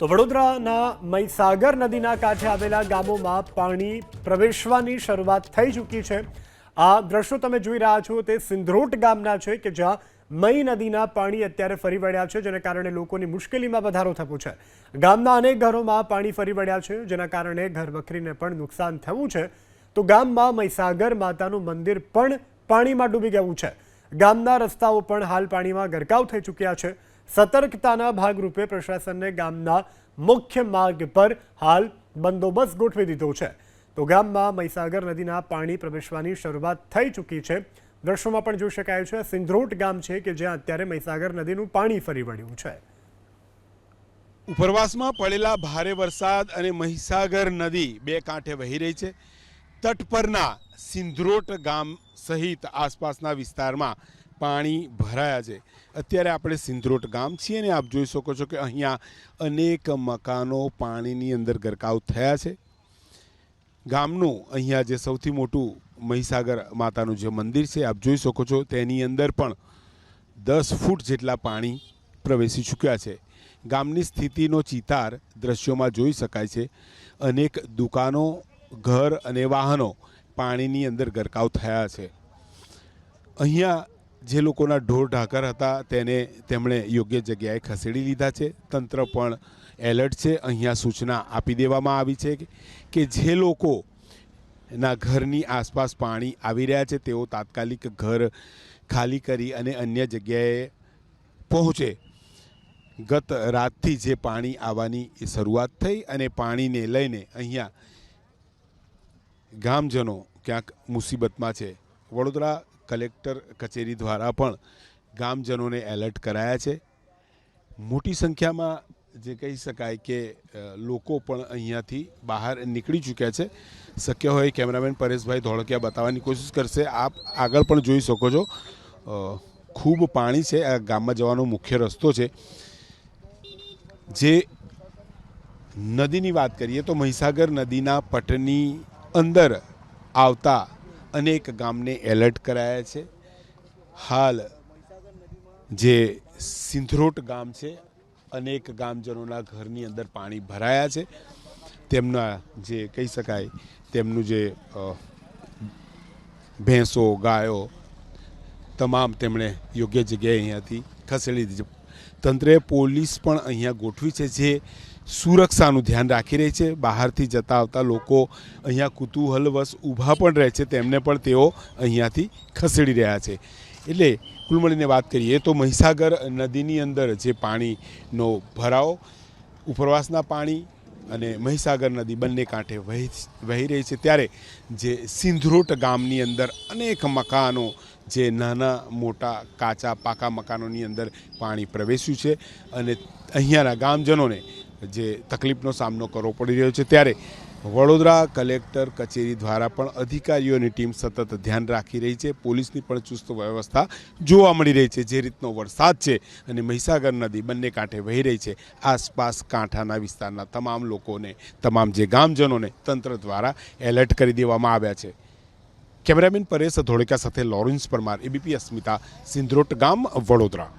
તો વડોદરાના મહીસાગર નદીના કાંઠે આવેલા ગામોમાં પાણી પ્રવેશવાની શરૂઆત થઈ ચૂકી છે. આ દ્રશ્યો તમે જોઈ રહ્યા છો, તે સિંધરોટ ગામના છે કે જ્યાં મહી નદીના પાણી અત્યારે ફરી વળ્યા છે, જેને કારણે લોકોની મુશ્કેલીમાં વધારો થયો છે. ગામના અનેક ઘરોમાં પાણી ફરી વળ્યા છે, જેના કારણે ઘર વખરીને પણ નુકસાન થયું છે. તો ગામમાં મહીસાગર માતાનું મંદિર પણ પાણીમાં ડૂબી ગયું છે. ગામના રસ્તાઓ પણ હાલ પાણીમાં ગરકાવ થઈ ચૂક્યા છે. સતર્કતાના ભાગરૂપે પ્રશાસનને ગામના મુખ્ય માર્ગ પર હાલ બંદોબસ્ત ગોઠવી દીધો છે. તો ગામમાં મહીસાગર નદીના પાણી પ્રવેશવાની શરૂઆત થઈ ચૂકી છે. દ્રશ્યોમાં પણ જોઈ શકાય છે, સિંધરોટ ગામ છે કે જ્યાં અત્યારે મહીસાગર નદીનું પાણી ફરી વળ્યું છે. ઉપરવાસમાં પડેલા ભારે વરસાદ અને મહીસાગર નદી બે કાંઠે વહી રહી છે. તટ પરના સિંધરોટ ગામ સહિત આસપાસના વિસ્તારમાં પાણી ભરાયા છે. અત્યારે આપણે સિંધરોટ ગામ છીએ અને આપ જોઈ શકો છો કે અહીંયા અનેક મકાનો પાણીની અંદર ગરકાવ થયા છે. ગામનું અહીંયા જે સૌથી મોટું મહીસાગર માતાનું જે મંદિર છે, આપ જોઈ શકો છો તેની અંદર પણ દસ ફૂટ જેટલા પાણી પ્રવેશી ચૂક્યા છે. ગામની સ્થિતિનો ચિતાર દ્રશ્યોમાં જોઈ શકાય છે. અનેક દુકાનો, ઘર અને વાહનો પાણીની અંદર ગરકાવ થયા છે. અહીંયા જે લોકોના ઢોર ઢાકર હતા, તેને તેમણે યોગ્ય જગ્યાએ ખસેડી લીધા છે. તંત્ર પણ એલર્ટ છે. અહીંયા સૂચના આપી દેવામાં આવી છે કે- જે લોકો ના ઘરની આસપાસ પાણી આવી રહ્યા છે, તેઓ તાત્કાલિક ઘર ખાલી કરી અને અન્ય જગ્યાએ પહોંચે. ગત રાતથી જે પાણી આવવાની શરૂઆત થઈ અને પાણીને લઈને અહીંયા ગામજનો ક્યાંક મુસીબતમાં છે. વડોદરા કલેક્ટર કચેરી દ્વારા પણ ગામજનોને એલર્ટ કરાયા છે. મોટી સંખ્યામાં જે કહી શકાય કે લોકો પણ અહીંયાથી બહાર નીકળી ચૂક્યા છે. શક્ય હોય કેમેરામેન પરેશભાઈ ધોળકિયા બતાવવાની કોશિશ કરશે. આપ આગળ પણ જોઈ શકો છો. ખૂબ પાણી છે. આ ગામમાં જવાનો મુખ્ય રસ્તો છે. જે નદીની વાત કરીએ તો મહીસાગર નદીના પટની અંદર આવતા અનેક ગામને એલર્ટ કરાયા છે. હાલ જે સિંધરોટ ગામ છે, અનેક ગામજનોના ઘરની અંદર પાણી ભરાયા છે. તેમના જે કહી શકાય, તેમનું જે ભેંસો, ગાયો, તમામ તેમણે યોગ્ય જગ્યાએ અહીંયાથી ખસેડી દીધી. તંત્રે પોલીસ પણ અહીંયા ગોઠવી છે જે સુરક્ષાનું ધ્યાન રાખી રહી છે. બહારથી જતા આવતા લોકો અહીંયા કુતૂહલવશ ઊભા પણ રહે છે. તેમને પણ તેઓ અહીંયાથી ખસેડી રહ્યા છે. એટલે કુલ મળીને વાત કરીએ તો મહીસાગર નદીની અંદર જે પાણીનો ભરાવો, ઉપરવાસના પાણી અને મહીસાગર નદી બંને કાંઠે વહી વહી રહી છે. ત્યારે જે સિંધરોટ ગામની અંદર અનેક મકાનો, જે નાના મોટા કાચા પાકા મકાનોની અંદર પાણી પ્રવેશ્યું છે અને અહીંયાના ગામજનોને જે તકલીફનો સામનો કરવો પડી રહ્યો છે. ત્યારે વડોદરા કલેક્ટર કચેરી દ્વારા પણ અધિકારીઓની ટીમ સતત ધ્યાન રાખી રહી છે. પોલીસની પણ ચુસ્ત વ્યવસ્થા જોવા મળી રહી છે, જે રીતનો વરસાદ છે અને મહીસાગર નદી બંને કાંઠે વહી રહી છે. આસપાસ કાંઠાના વિસ્તારના તમામ લોકોને, તમામ જે ગામજનોને તંત્ર દ્વારા એલર્ટ કરી દેવામાં આવ્યા છે. કેમેરામેન પરેશ ધોળકા સાથે લોરેન્સ પરમાર, એબીપી અસ્મિતા, સિંધ્રોટ ગામ, વડોદરા.